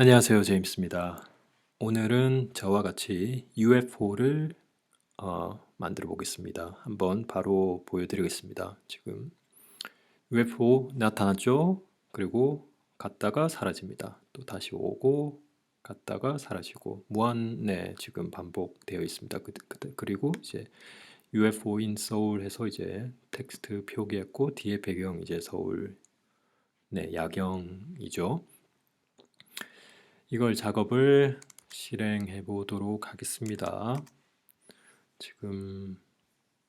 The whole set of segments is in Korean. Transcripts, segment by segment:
안녕하세요. 제임스입니다. 오늘은 저와 같이 UFO를 어, 만들어 보겠습니다. 한번 바로 보여드리겠습니다. 지금 UFO 나타났죠? 그리고 갔다가 사라집니다. 또 다시 오고 갔다가 사라지고 무한네 지금 반복되어 있습니다. 그, 그, 그리고 이제 UFO in 서울 해서 이제 텍스트 표기했고 뒤에 배경 이제 서울 네 야경이죠. 이걸 작업을 실행해 보도록 하겠습니다. 지금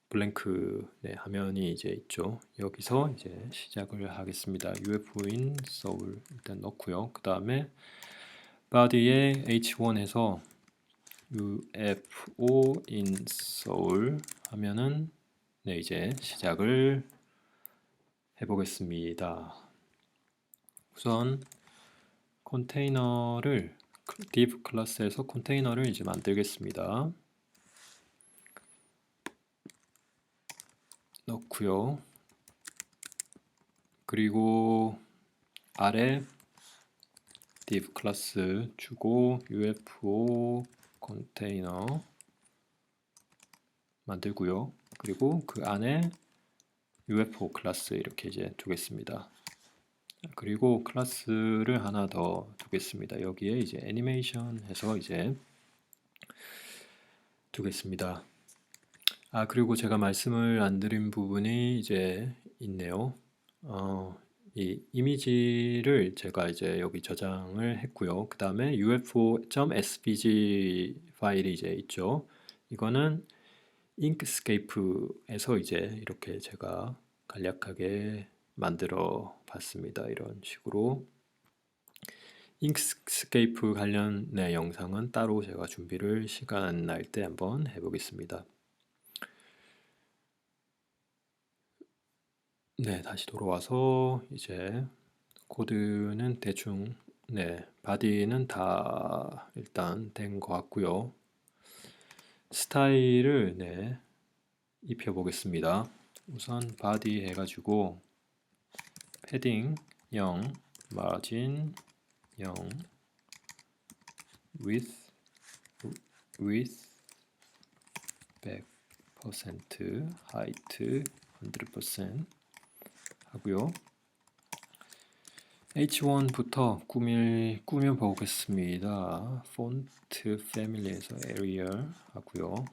블랭크 네, 화면이 이제 있죠. 여기서 이제 시작을 하겠습니다. UFO인 서울 일단 넣고요. 그 다음에 body에 H1 해서 UFO in 서울 하면은 네, 이제 시작을 해보겠습니다. 우선 컨테이너를 div 클래스에서 컨테이너를 이제 만들겠습니다. 넣고요. 그리고 아래 div 클래스 주고 UFO 컨테이너 만들고요. 그리고 그 안에 UFO 클래스 이렇게 이제 두겠습니다. 그리고 클래스를 하나 더 두겠습니다. 여기에 이제 애니메이션 해서 이제 두겠습니다. 아 그리고 제가 말씀을 안 드린 부분이 이제 있네요. 어, 이 이미지를 제가 이제 여기 저장을 했고요. 그 다음에 ufo.svg 파일이 이제 있죠. 이거는 인크스케이프에서 이제 이렇게 제가 간략하게 만들어 봤습니다. 이런 식으로 잉크스케이프 관련 네, 영상은 따로 제가 준비를 시간 날 때 한번 해보겠습니다. 네, 다시 돌아와서 이제 코드는 대충 네, 바디는 다 일단 된 것 같고요. 스타일을 네, 입혀 보겠습니다. 우선 바디 해가지고 패딩 0, 마진 0, width width 100%, height 100% 하고요. H1부터 꾸밀 꾸며 보겠습니다. 폰트 패밀리에서 에리얼 하고요.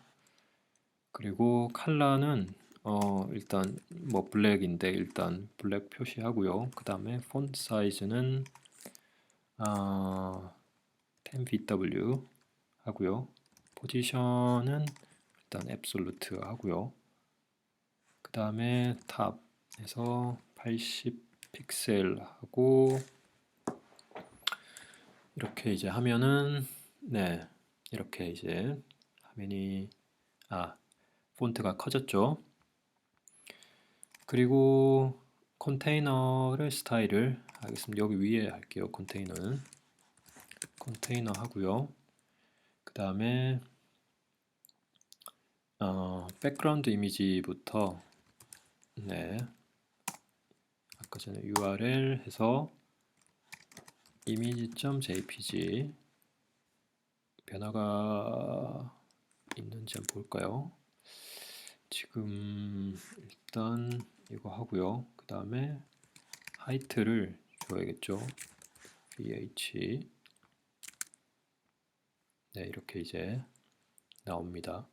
그리고 컬러는 어, 일단 뭐 블랙인데 일단 블랙 표시하고요. 그 다음에 폰트 사이즈는 어, 10pw 하고요. 포지션은 일단 앱솔루트 하고요. 그 다음에 탑에서 80 픽셀 하고 이렇게 이제 하면은 네 이렇게 이제 화면이 아 폰트가 커졌죠. 그리고 컨테이너를 스타일을 하겠습니다. 여기 위에 할게요. 컨테이너는 컨테이너 하고요. 그 다음에 어, 백그라운드 이미지부터 네 아까 전에 URL 해서 image.jpg 변화가 있는지 한번 볼까요? 지금 일단 이거 하고요. 그 다음에 하이트를 줘야겠죠. vh 네 이렇게 이제 나옵니다.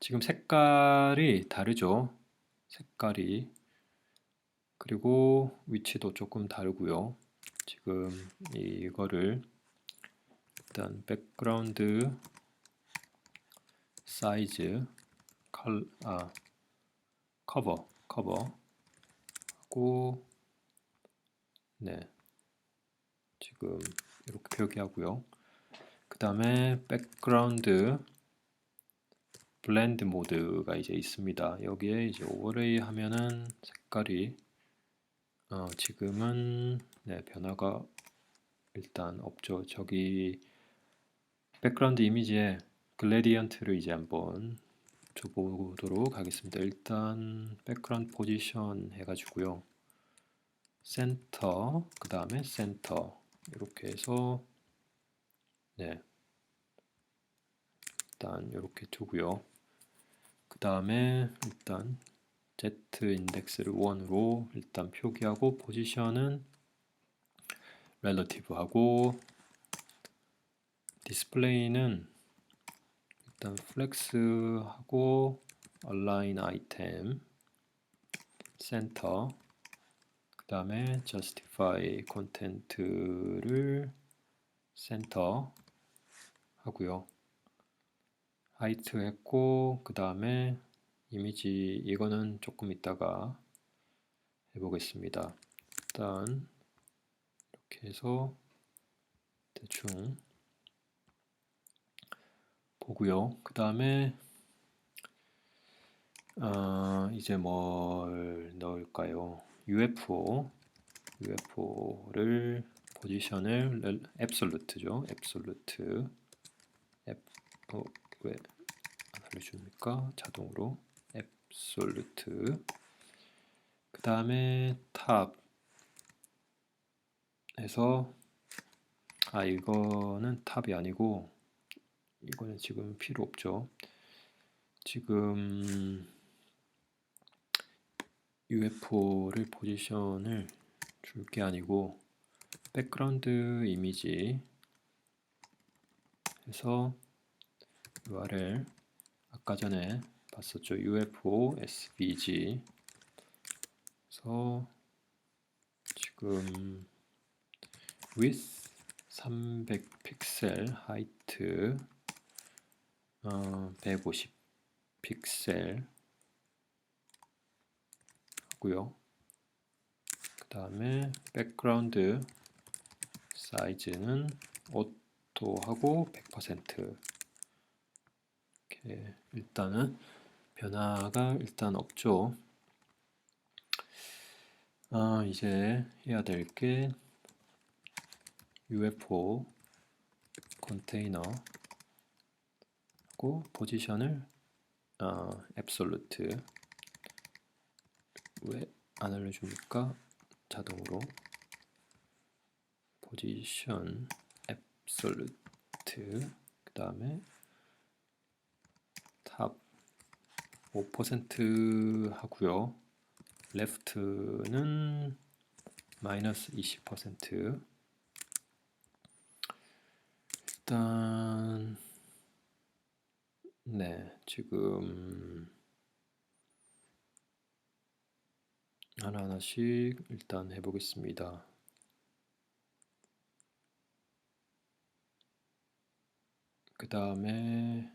지금 색깔이 다르죠. 색깔이 그리고 위치도 조금 다르고요. 지금 이거를 일단 백그라운드 사이즈 컬, 아, 커버 커버 하고 네. 지금 이렇게 표기하고요. 그 다음에 백그라운드 블렌드 모드가 이제 있습니다. 여기에 이제 오버레이 하면은 색깔이 어, 지금은 네 변화가 일단 없죠. 저기 백그라운드 이미지에 글래디언트를 이제 한번 줘보도록 하겠습니다. 일단 백그라운드 포지션 해가지고요. 센터 그 다음에 센터 이렇게 해서 네. 일단 이렇게 두고요. 그 다음에 일단 Z 인덱스를 1으로 일단 표기하고 포지션은 relative 하고 디스플레이는 일단 플렉스 하고 align item center 그 다음에 justify content를 center 하고요. height 했고 그 다음에 이미지 이거는 조금 이따가 해보겠습니다. 일단 이렇게 해서 대충 보고요. 그 다음에 어, 이제 뭘 넣을까요? UFO UFO를 포지션을 앱솔루트죠. 앱솔루트 앱, 어, 왜안 알려줍니까? 자동으로 앱솔루트 그 다음에 탑에서 아 이거는 탑이 아니고 이거는 지금 필요 없죠. 지금 UFO를 포지션을 줄 게 아니고 백그라운드 이미지 해서 URL 아까 전에 봤었죠. UFO SVG 그래서 지금 width 300 픽셀, height 어, 150 픽셀 하고요. 그 다음에 백그라운드 사이즈는 오토하고 100% 이렇게 일단은 변화가 일단 없죠. 아, 이제 해야 될 게 UFO 컨테이너 하고 포지션을 어, 앱솔루트 왜안 알려줍니까? 자동으로 포지션 앱솔루트 그 다음에 탑 5% 하고요. left는 마이너스 20% 일단 네 지금 하나하나씩 일단 해보겠습니다. 그 다음에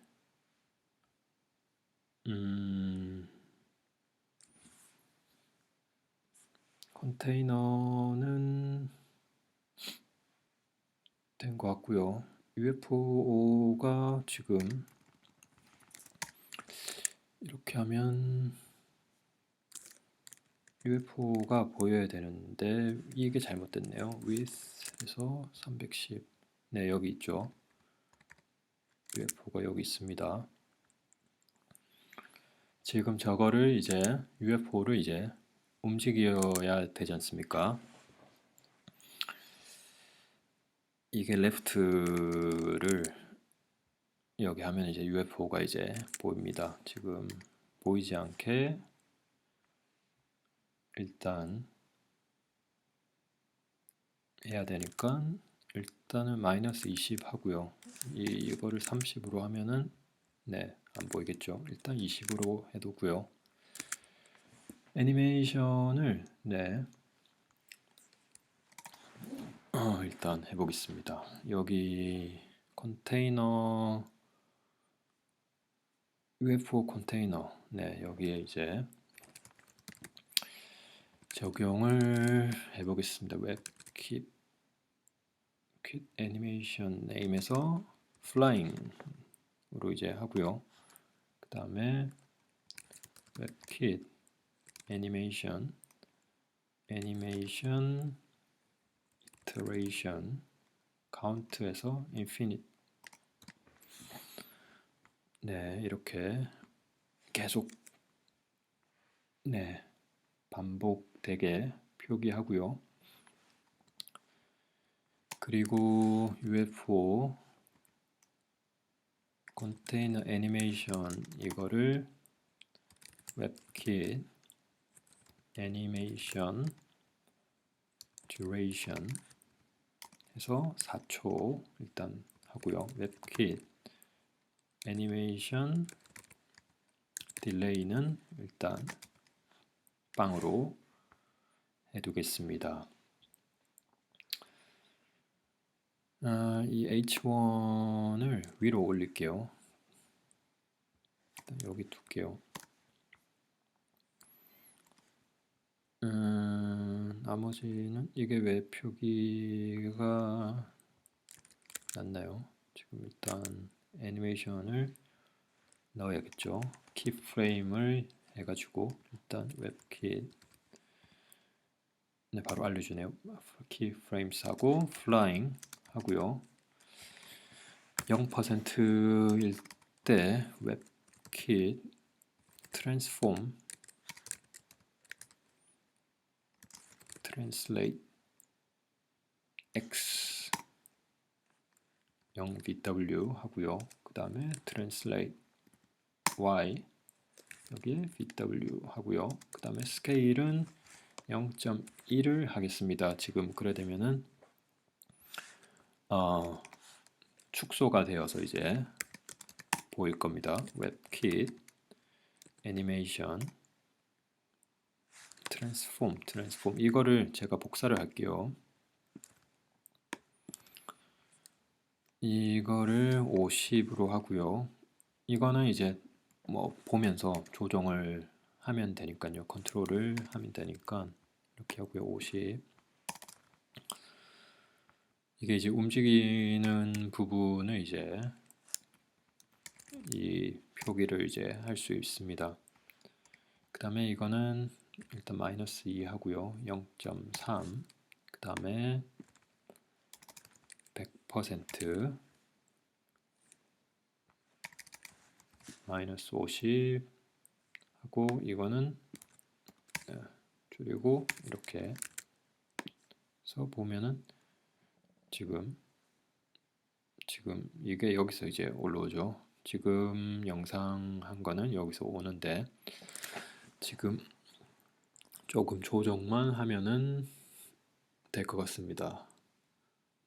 음 컨테이너는 된 것 같고요. UFO가 지금 이렇게 하면 UFO가 보여야 되는데 이게 잘못됐네요. width에서 310. 네, 여기 있죠. UFO가 여기 있습니다. 지금 저거를 이제 UFO를 이제 움직여야 되지 않습니까? 이게 레프트를 여기 하면 이제 UFO가 이제 보입니다. 지금 보이지 않게 일단 해야 되니까 일단은 마이너스 20 하고요. 이, 이거를 30으로 하면은 네, 안 보이겠죠. 일단 20으로 해두고요. 애니메이션을 네 어, 일단 해보겠습니다. 여기 컨테이너 UFO 컨테이너 네 여기에 이제 적용을 해보겠습니다. 웹킷 킷 애니메이션 네임에서 flying으로 이제 하고요. 그 다음에 웹킷 애니메이션 애니메이션 iteration count에서 infinite 네 이렇게 계속 네 반복되게 표기하고요. 그리고 UFO 컨테이너 애니메이션 이거를 웹킷 애니메이션 duration 해서 4초 일단 하고요. 웹킷 애니메이션 딜레이는 일단 빵으로 해두겠습니다. 아, 이 H1을 위로 올릴게요. 여기 둘게요. 음, 나머지는 이게 왜 표기가 났나요? 지금 일단 애니메이션을 넣어야겠죠. 키프레임을 해가지고 일단 웹킷 네 바로 알려주네요. 키프레임스 하고 flying 하고요. 0%일 때 웹킷 transform translate x 0vw 하고요. 그 다음에 translate y 여기에 vw 하고요. 그 다음에 스케일은 0.1을 하겠습니다. 지금 그래 되면은 어, 축소가 되어서 이제 보일 겁니다. 웹킷 애니메이션 트랜스폼 트랜스폼 이거를 제가 복사를 할게요. 이거를 50으로 하고요. 이거는 이제 뭐 보면서 조정을 하면 되니까요. 컨트롤을 하면 되니까 이렇게 하고요. 50 이게 이제 움직이는 부분을 이제 이 표기를 이제 할 수 있습니다. 그 다음에 이거는 일단 마이너스 2 하고요. 0.3. 그 다음에 100% 마이너스 50 하고 이거는 네, 줄이고 이렇게 해서 보면은 지금 지금 이게 여기서 이제 올라오죠. 지금 영상 한 거는 여기서 오는데 지금 조금 조정만 하면은 될 것 같습니다.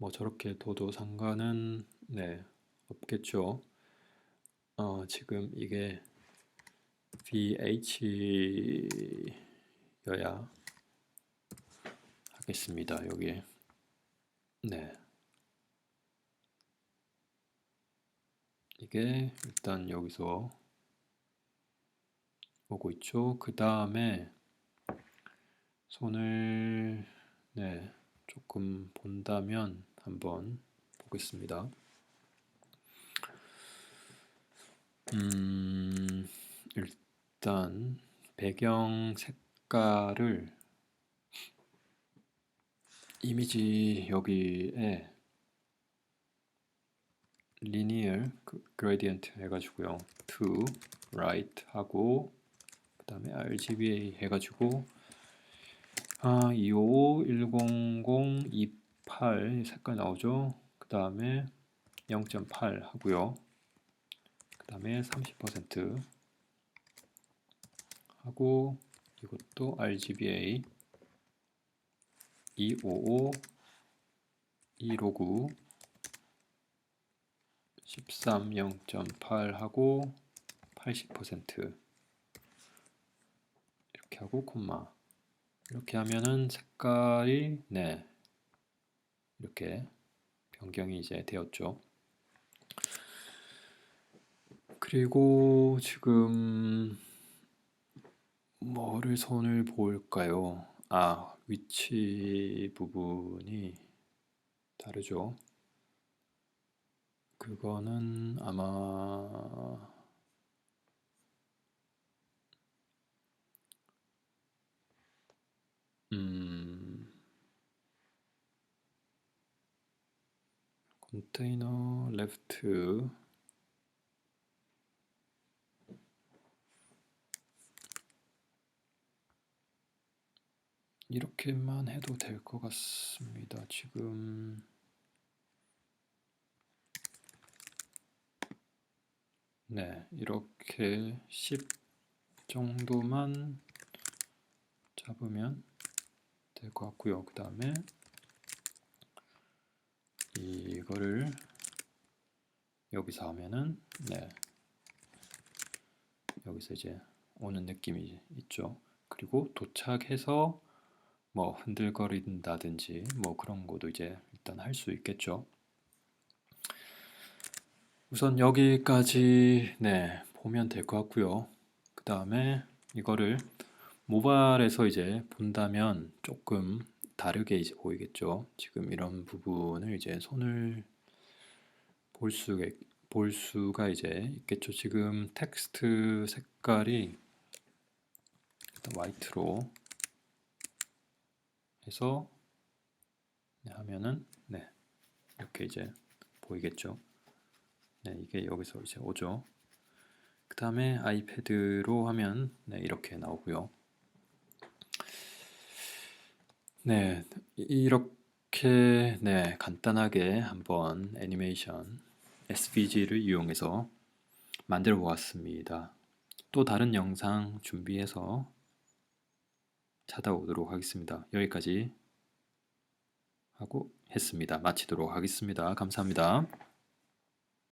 뭐 저렇게 둬도 상관은 네 없겠죠. 어, 지금 이게 VH여야 하겠습니다. 여기에 네 이게 일단 여기서 오고 있죠. 그 다음에 손을 네 조금 본다면 한번 보겠습니다. 음, 일단 배경 색깔을 이미지 여기에 linear gradient 해가지고요 to right 하고 그 다음에 RGBA 해가지고 아, 255, 100, 28 색깔 나오죠. 그 다음에 0.8 하고요. 그 다음에 30% 하고 이것도 RGBA 255, 2로그 13, 0.8 하고 80% 이렇게 하고 콤마 이렇게 하면은 색깔이 네 이렇게 변경이 이제 되었죠. 그리고 지금 뭐를 손을 볼까요? 아, 위치 부분이 다르죠. 그거는 아마 음, 컨테이너 레프트 이렇게만 해도 될 것 같습니다. 지금 네, 이렇게 10 정도만 잡으면 될 것 같고요. 그 다음에 이거를 여기서 하면은 네, 여기서 이제 오는 느낌이 있죠. 그리고 도착해서 뭐 흔들거린다든지 뭐 그런 것도 이제 일단 할 수 있겠죠. 우선 여기까지 네, 보면 될 것 같고요. 그 다음에 이거를 모발에서 이제 본다면 조금 다르게 이제 보이겠죠. 지금 이런 부분을 이제 손을 볼 수, 볼 수가 이제 있겠죠. 지금 텍스트 색깔이 일단 화이트로 해서 네, 하면은 네, 이렇게 이제 보이겠죠. 네, 이게 여기서 이제 오죠. 그 다음에 아이패드로 하면 네, 이렇게 나오고요. 네, 이렇게 네, 간단하게 한번 애니메이션 SVG를 이용해서 만들어 보았습니다. 또 다른 영상 준비해서 찾아오도록 하겠습니다. 여기까지 하고 했습니다. 마치도록 하겠습니다. 감사합니다.